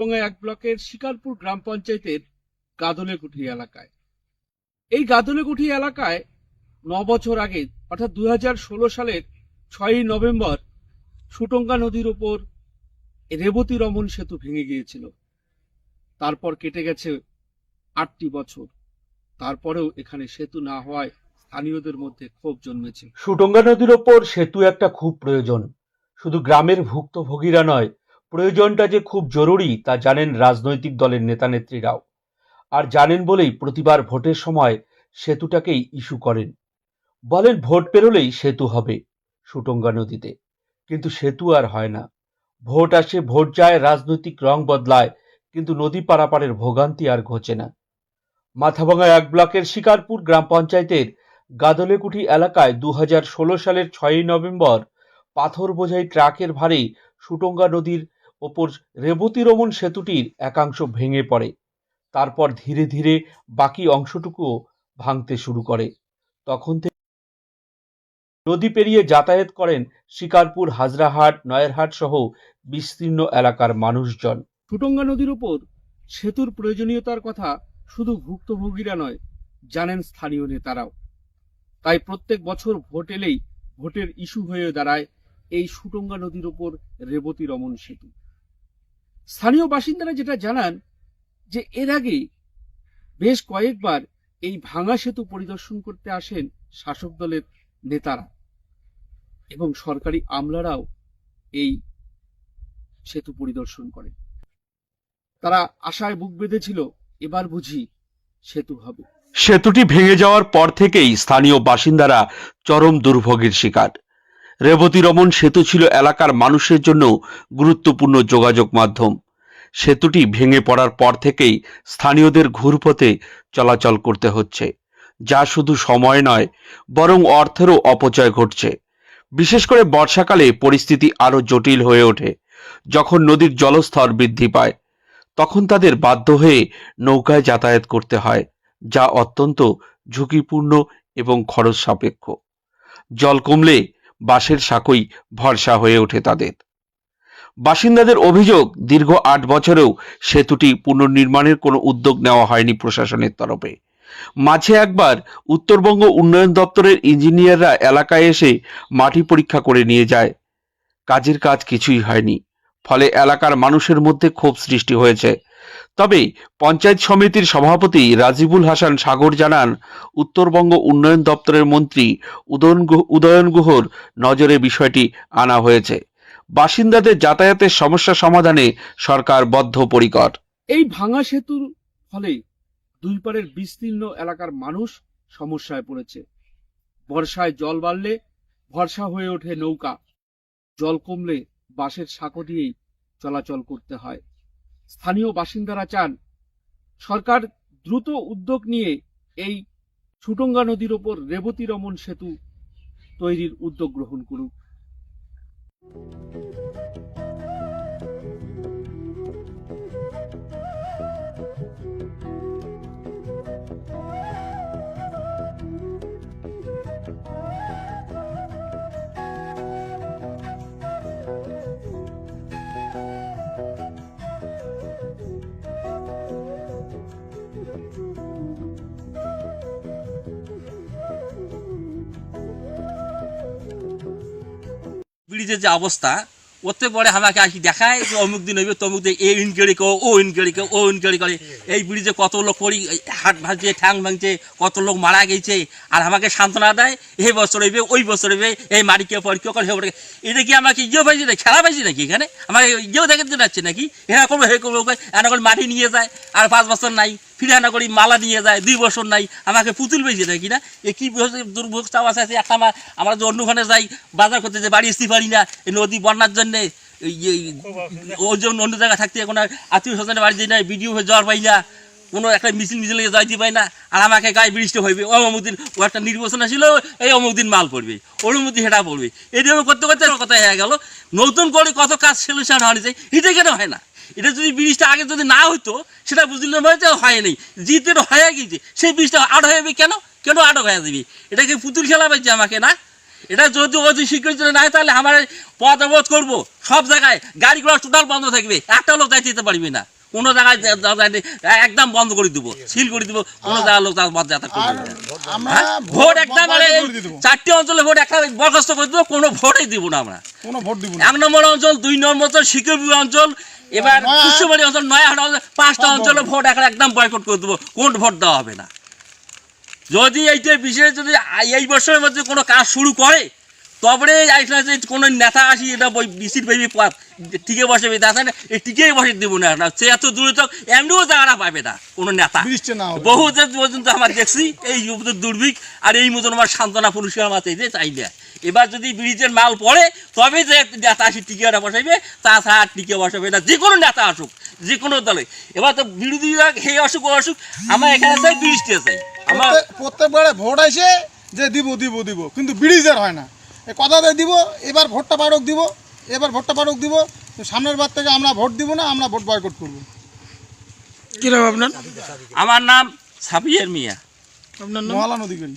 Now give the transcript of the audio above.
এক ব্লকের শিকারপুর গ্রাম পঞ্চায়েতের গাদলেকুঠি এলাকায়। এই গাদলেকুঠি এলাকায় ন বছর আগে, অর্থাৎ দুই সালের ছয়ই নভেম্বর, সুটঙ্গা নদীর ওপর রেবতী রমন সেতু ভেঙে গিয়েছিল। তারপর কেটে গেছে আটটি বছর। তারপরেও এখানে সেতু না হওয়ায় স্থানীয়দের মধ্যে ক্ষোভ জন্মেছে। সুটঙ্গা নদীর ওপর সেতু একটা খুব প্রয়োজন। শুধু গ্রামের ভুক্তভোগীরা নয় প্রয়োজনটা যে খুব জরুরি তা জানেন রাজনৈতিক দলের নেতানেত্রীরাও। আর জানেন বলেই প্রতিবার ভোটের সময় সেতুটাকেই ইস্যু করেন। বলেন ভোট পেরোলেই সেতু হবে সুটঙ্গা নদীতে। কিন্তু সেতু আর হয় না। ভোট আসে, ভোট যায়, রাজনৈতিক রং বদলায়, কিন্তু নদী পারাপারের ভোগান্তি আর ঘোচে না। মাথাভাঙা এক ব্লকের শিকারপুর গ্রাম পঞ্চায়েতের গাদলেকুঠি এলাকায় দু হাজার ষোলো সালের ছয়ই নভেম্বর পাথর বোঝাই ট্রাকের ভারে সুটঙ্গা নদীর ওপর রেবতী রমন সেতুটির একাংশ ভেঙে পড়ে। তারপর ধীরে ধীরে বাকি অংশটুকুও ভাঙতে শুরু করে। তখন থেকে নদী পেরিয়ে যাতায়াত করেন শিকারপুর, হাজরাহাট, নয়েরহাট সহ বিস্তীর্ণ এলাকার মানুষজন। সুটঙ্গা নদীর ওপর সেতুর প্রয়োজনীয়তার কথা শুধু ভুক্তভোগীরা নয়, জানেন স্থানীয় নেতারাও। তাই প্রত্যেক বছর ভোট এলেই ভোটের ইস্যু হয়ে দাঁড়ায় এই সুটঙ্গা নদীর ওপর রেবতী রমন সেতু। স্থানীয় বাসিন্দারা যেটা জানান, যে এর আগে বেশ কয়েকবার এই ভাঙা সেতু পরিদর্শন করতে আসেন শাসক দলের নেতারা এবং সরকারি আমলারাও এই সেতু পরিদর্শন করেন। তারা আশায় বুক বেঁধেছিল, এবার বুঝি সেতু হবে। সেতুটি ভেঙে যাওয়ার পর থেকেই স্থানীয় বাসিন্দারা চরম দুর্ভোগের শিকার। রেবতী রমন সেতু ছিল এলাকার মানুষের জন্য গুরুত্বপূর্ণ যোগাযোগ মাধ্যম। সেতুটি ভেঙে পড়ার পর থেকেই স্থানীয়দের ঘুরপথে চলাচল করতে হচ্ছে, যা শুধু সময় নয়, বরং অর্থেরও অপচয় ঘটছে। বিশেষ করে বর্ষাকালে পরিস্থিতি আরও জটিল হয়ে ওঠে, যখন নদীর জলস্তর বৃদ্ধি পায়। তখন তাদের বাধ্য হয়ে নৌকায় যাতায়াত করতে হয়, যা অত্যন্ত ঝুঁকিপূর্ণ এবং খরচ সাপেক্ষ। জল কমলে বাঁশের সাঁকোই ভরসা হয়ে ওঠে তাদের। বাসিন্দাদের অভিযোগ, দীর্ঘ আট বছরেও সেতুটি পুনর্নির্মাণের কোনো উদ্যোগ নেওয়া হয়নি প্রশাসনের তরফে। মাঝে একবার উত্তরবঙ্গ উন্নয়ন দপ্তরের ইঞ্জিনিয়াররা এলাকায় এসে মাটি পরীক্ষা করে নিয়ে যায়। কাজের কাজ কিছুই হয়নি, ফলে এলাকার মানুষের মধ্যে ক্ষোভ সৃষ্টি হয়েছে। তবে পঞ্চায়েত সমিতির সভাপতি রাজিবুল হাসান সাগর জানান, উত্তরবঙ্গ উন্নয়ন দপ্তরের মন্ত্রী উদয়ন গুহর নজরে বিষয়টি আনা হয়েছে। বাসিন্দাদের যাতায়াতের সমস্যা সমাধানে সরকার বদ্ধপরিকর। এই ভাঙা সেতুর ফলে দুই পারের বিস্তীর্ণ এলাকার মানুষ সমস্যায় পড়েছে। বর্ষায় জল বাড়লে ভরসা হয়ে ওঠে নৌকা। জল কমলে বাঁশের সাঁকো দিয়েই চলাচল করতে হয়। স্থানীয় বাসিন্দারা চান সরকার দ্রুত উদ্যোগ নিয়ে এই ছুটঙ্গা নদীর ওপর রেবতী রমন সেতু তৈরির উদ্যোগ গ্রহণ করুক। ব্রিজের যে অবস্থা, ওতে পরে আমাকে আসি দেখায় যে অমুক দিন হইবে, তমুক দিন এ ইনকোয়ারি করো, ও ইনকোয়ারি করো, ও ইনকোয়ারি করে। এই ব্রিজে কত লোক পড়ি হাট ভাঙছে, ঠ্যাং ভাঙছে, কত লোক মারা গেছে, আর আমাকে সান্ত্বনা দেয় এই বছর হইবে, ওই বছর হইবে এই মারি কেউ মারিকে পরীক্ষা করে এটা কি আমাকে ইয়েও পাইছি না খেলা পাইছি নাকি এখানে? আমাকে ইয়েও দেখাতে যাচ্ছে নাকি? হ্যাঁ করব, হে করব এনা করে মাটি নিয়ে যায়, আর পাঁচ বছর নাই। ফিরে আনা করি, মালা নিয়ে যায়, দুই বছর নাই, আমাকে পুতুল পেয়েছে নাকি কিনা? এ কি দুর্ভোগ চাপ আছে একটা আমার আমরা যে অন্যখানে যাই, বাজার করতে যে বাড়ি আসতে পারি না, এই নদী বন্যার জন্যে, এই জন্য অন্য জায়গায় থাকতে আর আত্মীয় স্বজনের বাড়ি যাই না, ভিডিও হয়ে জ্বর পাই না, কোনো একটা মিছিল মিছিলে যাইতে পাই না, আর আমাকে গায়ে বৃষ্টি হইবে। ও অমুক দিন ও একটা নির্বাচন আসছিল এই অমুক দিন মাল পড়বে ওর মধ্যে হেটা পড়বে। এরকম করতে করতে কথা হয়ে গেল, নতুন করে কত কাজ সলিউশন হয়নি যায় এটা কেন হয় না? এটা যদি ব্রিজটা আগে যদি না হতো সেটা বুঝলে হয়তো হয় নাই। যেহেতু এটা হয়ে গিয়েছে সেই ব্রিজটা আট হয়ে যাবে কেন? কেন আটক হয়ে যাবে? এটাকে পুতুল খেলা পাইছে আমাকে না? এটা যদি অতি স্বীকৃতি না হয় তাহলে আমার পথ অবরোধ করব। সব জায়গায় গাড়ি ঘোড়া টোটাল বন্ধ থাকবে। একটা লোক যাইতে দিতে পারবি না। কোনো জায়গায় একদম বন্ধ করে দিব সিল করে দিব। কোনো জায়গায় লোক তার যাতায়াত করবে না। আমরা হ্যাঁ? ভোট একদম মানে চারটি অঞ্চলে ভোট একটা বরখাস্ত করে দেবো কোনো ভোটই দিব না আমরা। এক নম্বর অঞ্চল দুই নম্বর অঞ্চল শিকরপুর অঞ্চল এবার কুশ্ববাড়ি অঞ্চল নয়াহাট অঞ্চল পাঁচটা অঞ্চলে ভোট এখন একদম বয়কট করে দেবো। কোন ভোট দেওয়া হবে না? যদি এইটা বিশেষ যদি এই বছরের মধ্যে কোনো কাজ শুরু করে তবে আইসা যে কোনো নেতা আসি এটা বই বিসির বেবি টিকে বসে দেখেন এই টিকেই বসে দিব না সে এত দূরে তো এমনিও জায়গাটা পাবে না কোনো নেতা। বহু পর্যন্ত আমার দেখছি এই দুর্ভিক আর এই মতন আমার সান্ত্বনা পুরস্কার আমার চাইতে চাই না এবার যদি ব্রিজের মাল পড়ে তবে যে নেতা আসি টিকিয়াটা বসাইবে তাছাড়া আর টিকে বসাবে না যে কোনো নেতা আসুক যে কোনো দলে। এবার তো বিরোধীরা হে অসুখ ও অসুখ আমার এখানে চাই বৃষ্টি চাই আমার প্রত্যেকবারে ভোট আসে যে দিব দিব দিব কিন্তু ব্রিজের হয় না। এ দিয়ে দিব এবার ভোটটা পারক দিব এবার ভোটটা পারক দিব সামনের বার থেকে আমরা ভোট দিব না আমরা ভোট বয়কট করব। কীরকম আপনার? আমার নাম সাবিয়ার মিয়া। আপনার নাম? মহালান অধিকারী।